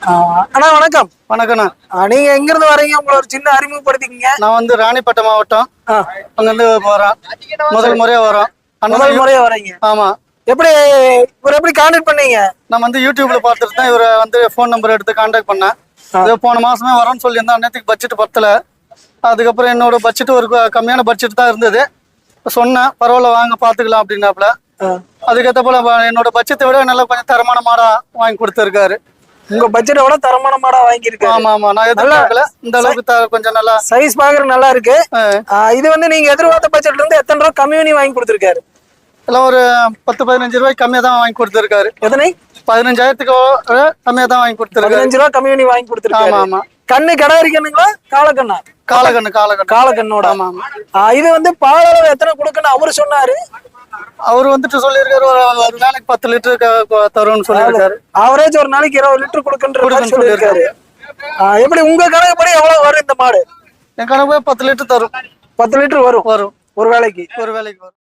அண்ணா வணக்கம். வணக்கண்ணா ஆ, நீங்க எங்க இருந்து வரீங்க? உங்களை ஒரு சின்ன அறிமுகப்படுத்திக்கங்க. நான் வந்து ராணிப்பேட்டை மாவட்டம். ஆ, அங்கிருந்து போறேன் முதல் முறையா வரோம். முதல் முறையா வரீங்க. ஆமா. எப்படி இவர் எப்படி கான்டாக்ட் பண்ணீங்க? நான் வந்து யூடியூப்ல பார்த்துட்டு தான் இவரை வந்து ஃபோன் நம்பர் எடுத்து கான்டாக்ட் பண்ணேன். இது போன மாசமே வரேன்னு சொல்லியிருந்தேன். அன்னைக்கு பட்ஜெட் பத்தல. அதுக்கப்புறம் என்னோட பட்ஜெட் ஒரு கம்மியான பட்ஜெட் தான் இருந்தது. சொன்னேன் பரவாயில்ல வாங்க பாத்துக்கலாம் அப்படின்னாப்புல. ஆ, அதுக்கேற்ற போல என்னோட பட்ஜெட்டை விட நல்லா கொஞ்சம் தரமான மாடா வாங்கி கொடுத்துருக்காரு. உங்க பட்ஜெட்டை விட தரமான மாடா வாங்கியிருக்காரு. ஆமா ஆமா. நான் எதிர்பார்க்கல. இந்த அளவுக்கு கொஞ்சம் நல்லா சைஸ் பாக்குற நல்லா இருக்கு. இது வந்து நீங்க எதிர்பார்த்த பட்ஜெட்ல இருந்து எத்தனை ரூபா கம்மி பண்ணி வாங்கி கொடுத்துருக்காரு? எல்லாம் ஒரு பத்து பதினஞ்சு ரூபாய்க்கு கம்மியா தான் வாங்கி கொடுத்துருக்காரு. எத்தனை? பதினஞ்சாயிரத்துக்கு கம்மியா தான் வாங்கி கொடுத்துருக்காரு. பதினஞ்சு ரூபா கம்மி பண்ணி வாங்கி கொடுத்துருக்காரு. ஆமா ஆமா. கண்ணு கடை இருக்கணுங்களா காலக்கண்ணா? காலகண்ணு காலகண்ணு. ஆ, இது வந்து பால் அளவு எத்தனை கொடுக்கணும் அவரு சொன்னாரு. அவர் வந்துட்டு சொல்லியிருக்காரு ஒரு நாளைக்கு பத்து லிட்டர் தரும்னு சொல்லியிருக்காரு. ஆவரேஜ் ஒரு நாளைக்கு இருபது லிட்டர் கொடுக்கன்ற கொடுக்குன்னு சொல்லியிருக்காரு. எப்படி உங்க கணக்குப்படி எவ்வளவு வரும் இந்த மாடு? என் கணக்கு பத்து லிட்டர் தரும். பத்து லிட்டர் வரும். வரும். ஒரு வேளைக்கு. ஒரு வேலைக்கு வரும்.